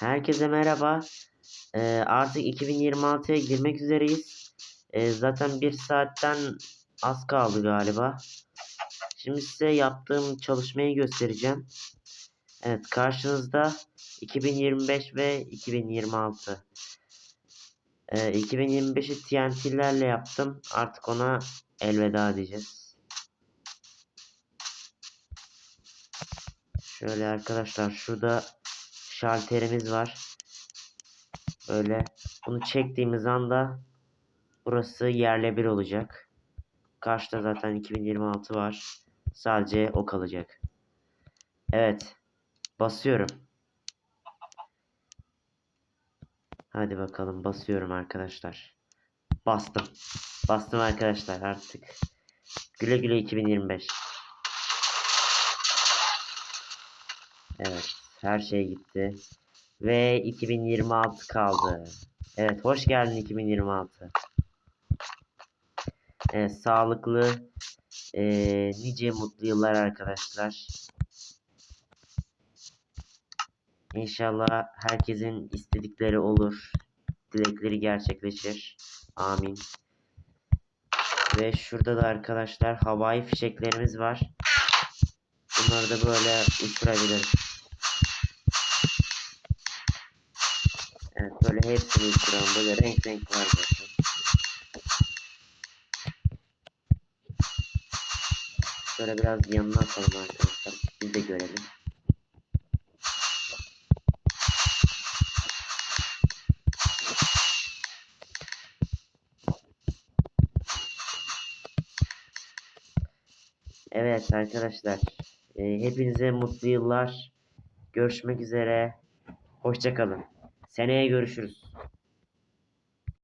Herkese merhaba. Ee, artık 2026'ya girmek üzereyiz. Ee, zaten bir saatten az kaldı galiba. Şimdi size yaptığım çalışmayı göstereceğim. Evet karşınızda 2025 ve 2026. Ee, 2025'i TNT'lerle yaptım. Artık ona elveda diyeceğiz. Şöyle arkadaşlar şurada şalterimiz var. Böyle bunu çektiğimiz anda burası yerle bir olacak. Karşıda zaten 2026 var. Sadece o kalacak. Evet. Basıyorum. Hadi bakalım basıyorum arkadaşlar. Bastım. Bastım arkadaşlar artık. Güle güle 2025. Evet. Her şey gitti. Ve 2026 kaldı. Evet. Hoş geldin 2026. Evet. Sağlıklı eee, nice mutlu yıllar arkadaşlar. İnşallah herkesin istedikleri olur. Dilekleri gerçekleşir. Amin. Ve şurada da arkadaşlar havai fişeklerimiz var. Bunları da böyle uçurabiliriz. Evet böyle hepsini uçuralım. Böyle renk renk var zaten. Şöyle biraz yanına atalım arkadaşlar. Biz de görelim. Evet arkadaşlar. e, hepinize mutlu yıllar. Görüşmek üzere. Hoşçakalın. Seneye görüşürüz.